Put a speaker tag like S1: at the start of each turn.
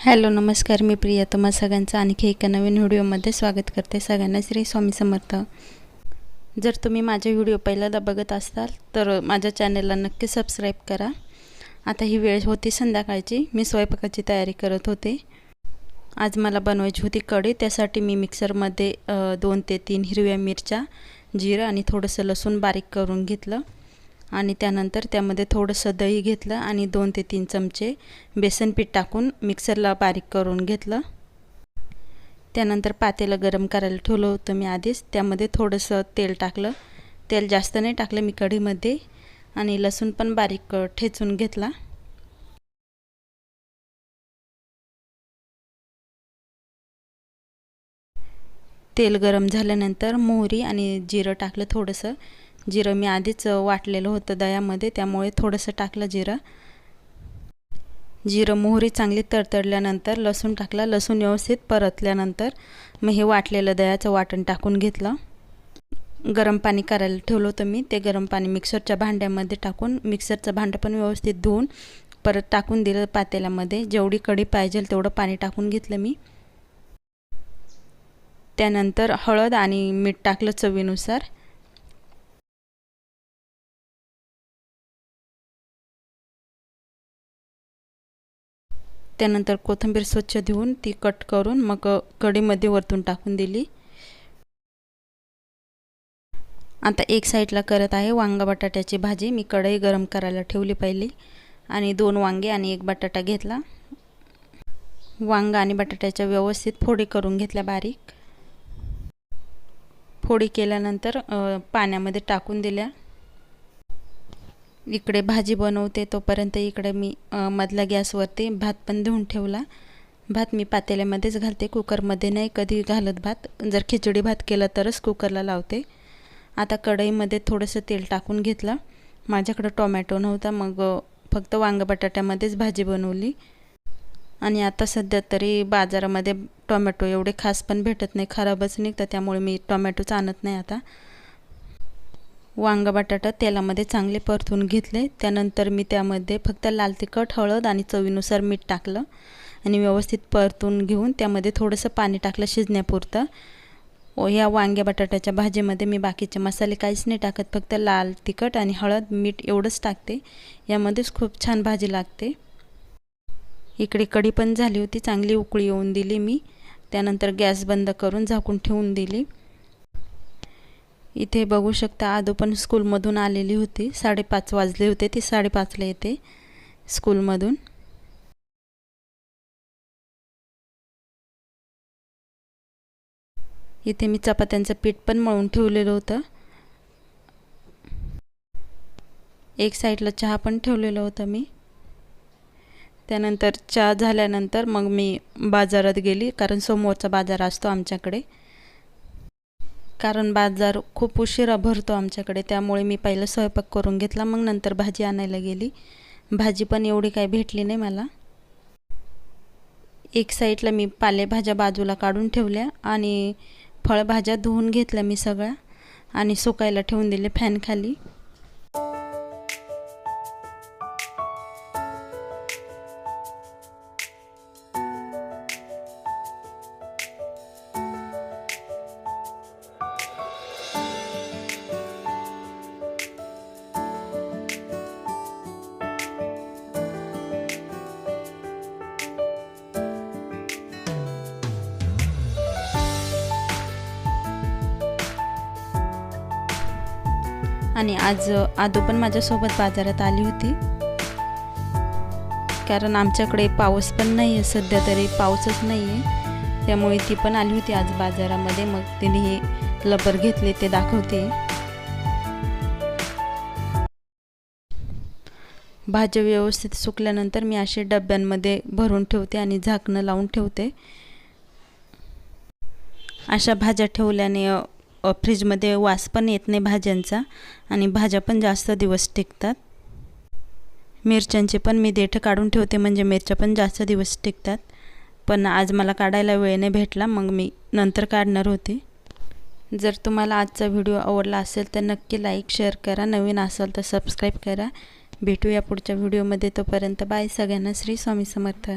S1: Hello नमस्कार मी प्रिया. तुम्हा सगळ्यांचं आणखी एका नवीन व्हिडिओमध्ये स्वागत करते सगळ्यांना. श्री स्वामी समर्थ. जर तुम्ही माझे व्हिडिओ पहिल्यांदा बघत असाल तर माझ्या चॅनलला नक्की सबस्क्राईब करा. आता ही वेळ होती संध्याकाळची. मी स्वयंपाकाची तयारी करत होते. आज मला बनवायची होती कढी. त्यासाठी मी मिक्सरमध्ये दोन ते तीन हिरव्या मिरच्या जिरं आणि थोडंसं लसूण बारीक करून घेतलं. आणि त्यानंतर त्यामध्ये थोडंसं दही घेतलं आणि दोन ते तीन चमचे बेसन पीठ टाकून मिक्सरला बारीक करून घेतलं. त्यानंतर पातेलं गरम करायला ठेवलं होतं मी आधीच. त्यामध्ये थोडंसं तेल टाकलं. तेल जास्त नाही टाकलं मी कढीमध्ये. आणि लसूण पण बारीक ठेचून घेतला. तेल गरम झाल्यानंतर मोहरी आणि जिरं टाकलं थोडंसं. जिरं मी आधीच वाटलेलं होतं दह्यामध्ये त्यामुळे थोडंसं टाकलं जिरं. जिरं मोहरी चांगली तडतडल्यानंतर लसूण टाकला लसूण व्यवस्थित परतल्यानंतर मग हे वाटलेलं दह्याचं वाटण टाकून घेतलं. गरम पाणी करायला ठेवलं होतं मी ते गरम पाणी मिक्सरच्या भांड्यामध्ये टाकून मिक्सरचं भांडं पण व्यवस्थित धुवून परत टाकून दिलं पातेल्यामध्ये. जेवढी कढी पाहिजे तेवढं पाणी टाकून घेतलं मी. त्यानंतर हळद आणि मीठ टाकलं चवीनुसार. त्यानंतर कोथिंबीर स्वच्छ धुवून ती कट करून मग कढीमध्ये वरतून टाकून दिली. आता एक साईडला करत आहे वांगा बटाट्याची भाजी. मी कढई गरम करायला ठेवली पहिली आणि दोन वांगे आणि एक बटाटा घेतला. वांगा आणि बटाट्याच्या व्यवस्थित फोडी करून घेतल्या बारीक. फोडी केल्यानंतर पाण्यामध्ये टाकून दिल्या. इकडे भाजी बनवते तोपर्यंत इकडे मी मधल्या गॅसवरती भात पण धुवून ठेवला. भात मी पातेल्यामध्येच घालते कुकरमध्ये नाही कधी घालत भात. जर खिचडी भात केला तरच कुकरला लावते. आता कढईमध्ये थोडंसं तेल टाकून घेतलं. माझ्याकडं टोमॅटो नव्हता मग फक्त वांग बटाट्यामध्येच भाजी बनवली. आणि आता सध्या तरी बाजारामध्ये टोमॅटो एवढे खास पण भेटत नाही खराबच निघतं त्यामुळे मी टोमॅटोच आणत नाही आता. वांग बटाटा तेलामध्ये चांगले परतून घेतले. त्यानंतर मी त्यामध्ये फक्त लाल तिखट हळद आणि चवीनुसार मीठ टाकलं आणि व्यवस्थित परतून घेऊन त्यामध्ये थोडंसं पाणी टाकलं शिजण्यापुरतं. ह्या वांग्या बटाट्याच्या भाजीमध्ये मी बाकीचे मसाले काहीच नाही टाकत. फक्त लाल तिखट आणि हळद मीठ एवढंच टाकते. यामध्येच खूप छान भाजी लागते. इकडे कढी पण झाली होती. चांगली उकळी येऊन दिली मी. त्यानंतर गॅस बंद करून झाकून ठेवून दिली. इथे बघू शकता आदो पण स्कूलमधून आलेली होती. साडेपाच वाजले होते ती साडेपाचला येते स्कूलमधून. इथे मी चपात्यांचं पीठ पण मळून ठेवलेलं होतं. एक साईडला चहा पण ठेवलेलं होतं मी. त्यानंतर चहा झाल्यानंतर मग मी बाजारात गेली कारण सोमवारचा बाजार असतो आमच्याकडे. कारण बाजार खूप उशिरा भरतो आमच्याकडे त्यामुळे मी पहिलं स्वयंपाक करून घेतला मग नंतर भाजी आणायला गेली. भाजी पण एवढी काही भेटली नाही मला. एक साईडला मी पालेभाज्या बाजूला काढून ठेवल्या आणि फळभाज्या धुवून घेतल्या मी सगळ्या आणि सुकायला ठेवून दिले फॅनखाली आणि आज आदो पण माझ्यासोबत बाजारात आली होती. कारण आमच्याकडे पाऊस पण नाही आहे सध्या तरी पाऊसच नाही आहे त्यामुळे ती पण आली होती आज बाजारामध्ये मग तिने हे लबर घेतले ते दाखवते. भाज्या व्यवस्थित सुकल्यानंतर मी असे डब्यांमध्ये भरून ठेवते आणि झाकणं लावून ठेवते. अशा भाज्या ठेवल्याने फ्रीजमध्ये वास पण येत नाही भाज्यांचा आणि भाज्या पण जास्त दिवस टिकतात. मिरच्यांचे पण मी देठं काढून ठेवते म्हणजे मिरच्या पण जास्त दिवस टिकतात. पण आज मला काढायला वेळ नाही भेटला मग मी नंतर काढणार होते. जर तुम्हाला आजचा व्हिडिओ आवडला असेल तर नक्की लाईक शेअर करा. नवीन असेल तर सबस्क्राईब करा. भेटूया पुढच्या व्हिडिओमध्ये. तोपर्यंत बाय सगळ्यांना. श्री स्वामी समर्थ.